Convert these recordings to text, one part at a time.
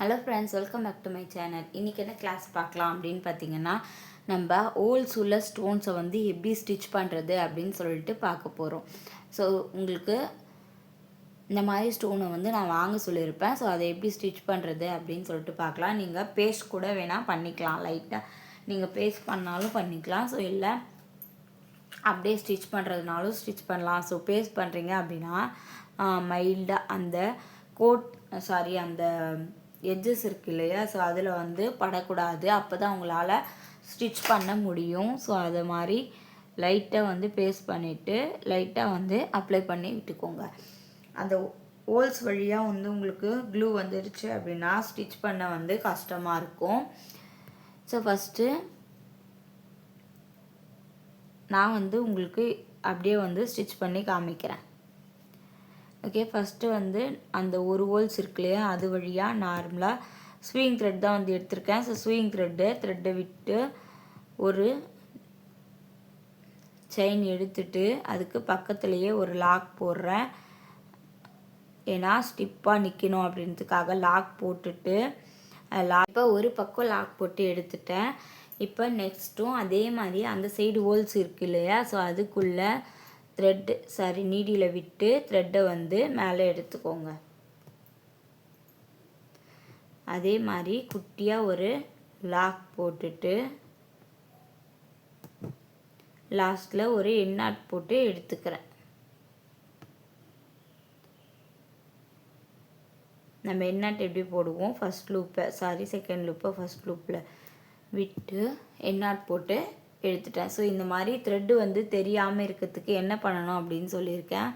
Hello friends welcome back to my channel இன்றைக்கி என்ன class பார்க்கலாம் அப்படின்னு பார்த்தீங்கன்னா நம்ம ஹோல்ஸ் உள்ள ஸ்டோன்ஸை வந்து எப்படி ஸ்டிச் பண்ணுறது அப்படின்னு சொல்லிட்டு பார்க்க போகிறோம் ஸோ உங்களுக்கு இந்த மாதிரி ஸ்டோனை வந்து நான் வாங்க சொல்லியிருப்பேன். ஸோ அதை எப்படி ஸ்டிச் பண்ணுறது அப்படின்னு சொல்லிட்டு பார்க்கலாம். நீங்கள் பேஸ்ட் கூட வேணால் பண்ணிக்கலாம். லைட்டாக நீங்கள் பேஸ்ட் பண்ணாலும் பண்ணிக்கலாம். ஸோ இல்லை அப்படியே ஸ்டிச் பண்ணுறதுனாலும் ஸ்டிச் பண்ணலாம். ஸோ பேஸ்ட் பண்ணுறீங்க அப்படின்னா மைல்டாக அந்த கோட் சாரி அந்த எட்ஜஸ் இருக்கு இல்லையா? ஸோ அதில் வந்து படக்கூடாது. அப்போ தான் உங்களால் ஸ்டிச் பண்ண முடியும். ஸோ அது மாதிரி லைட்டாக வந்து பேஸ்ட் பண்ணிவிட்டு லைட்டாக வந்து அப்ளை பண்ணி விட்டுக்கோங்க. அந்த ஹோல்ஸ் வழியாக வந்து உங்களுக்கு க்ளூ வந்துடுச்சு அப்படின்னா ஸ்டிச் பண்ண வந்து கஷ்டமாக இருக்கும். ஸோ ஃபஸ்ட்டு நான் வந்து உங்களுக்கு அப்படியே வந்து ஸ்டிச் பண்ணி காமிக்கிறேன். ஓகே ஃபஸ்ட்டு வந்து அந்த ஒரு ஹோல்ஸ் இருக்கு இல்லையா அது வழியாக நார்மலாக ஸ்விங் த்ரெட் தான் வந்து எடுத்திருக்கேன். ஸோ ஸ்விங் த்ரெட்டு த்ரெட்டை விட்டு ஒரு செயின் எடுத்துட்டு அதுக்கு பக்கத்துலேயே ஒரு லாக் போடுறேன். ஏன்னா ஸ்டிப்பாக நிற்கணும் அப்படின்றதுக்காக லாக் போட்டுட்டு லாக் இப்போ ஒரு பக்கம் லாக் போட்டு எடுத்துட்டேன். இப்போ நெக்ஸ்ட்டும் அதே மாதிரி அந்த சைடு ஹோல்ஸ் இருக்கு இல்லையா? ஸோ அதுக்குள்ளே த்ரெட்டு சாரி நீடியில் விட்டு த்ரெட்டை வந்து மேலே எடுத்துக்கோங்க. அதே மாதிரி குட்டியாக ஒரு லாக் போட்டுட்டு லாஸ்ட்டில் ஒரு எண்ணாட் போட்டு எடுத்துக்கிறேன். நம்ம எண்ணாட் எப்படி போடுவோம்? ஃபஸ்ட் லூப்பை சாரி செகண்ட் லூப்பை ஃபஸ்ட் லூப்பில் விட்டு எண்ணாட் போட்டு எடுத்துட்டேன் ஸோ இந்த மாதிரி த்ரெட்டு வந்து தெரியாமல் இருக்கிறதுக்கு என்ன பண்ணணும் அப்படின்னு சொல்லியிருக்கேன்.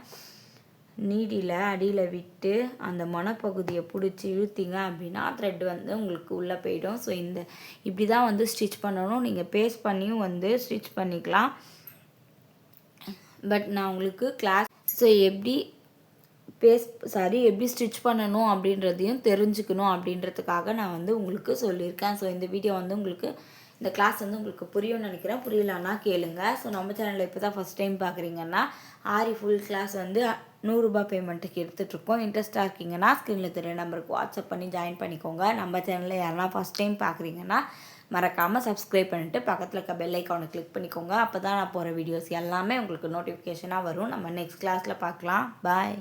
நீடியில் அடியில் விட்டு அந்த மனப்பகுதியை பிடிச்சி இழுத்திங்க அப்படின்னா த்ரெட் வந்து உங்களுக்கு உள்ளே போயிடும். ஸோ இந்த இப்படி தான் வந்து ஸ்டிச் பண்ணணும். நீங்கள் பேஸ்ட் பண்ணியும் வந்து ஸ்டிச் பண்ணிக்கலாம். பட் நான் உங்களுக்கு கிளாஸ் ஸோ எப்படி பேஸ் சாரி எப்படி ஸ்டிச் பண்ணணும் அப்படின்றதையும் தெரிஞ்சுக்கணும் அப்படின்றதுக்காக நான் வந்து உங்களுக்கு சொல்லியிருக்கேன். ஸோ இந்த வீடியோ வந்து உங்களுக்கு இந்த கிளாஸ் வந்து உங்களுக்கு புரியும்னு நினைக்கிறேன். புரியலன்னா கேளுங்க. ஸோ நம்ம சேனலில் இப்போ தான் ஃபஸ்ட் டைம் பார்க்குறீங்கன்னா ஆரி ஃபுல் கிளாஸ் வந்து நூறுரூபா பேமெண்ட்டுக்கு எடுத்துகிட்ருக்கோம் இன்ட்ரெஸ்ட்டாக இருக்கீங்கன்னா ஸ்க்ரீனில் தெரிய நம்பருக்கு வாட்ஸ்அப் பண்ணி ஜாயின் பண்ணிக்கோங்க. நம்ம சேனலில் யாரென்னா ஃபஸ்ட் டைம் பார்க்குறீங்கன்னா மறக்காமல் சப்ஸ்கிரைப் பண்ணிவிட்டு பக்கத்தில் இருக்க பெல் ஐக்கானை கிளிக் பண்ணிக்கோங்க. அப்போ தான் நான் போகிற வீடியோஸ் எல்லாமே உங்களுக்கு நோட்டிஃபிகேஷனாக வரும். நம்ம நெக்ஸ்ட் கிளாஸில் பார்க்கலாம் பாய்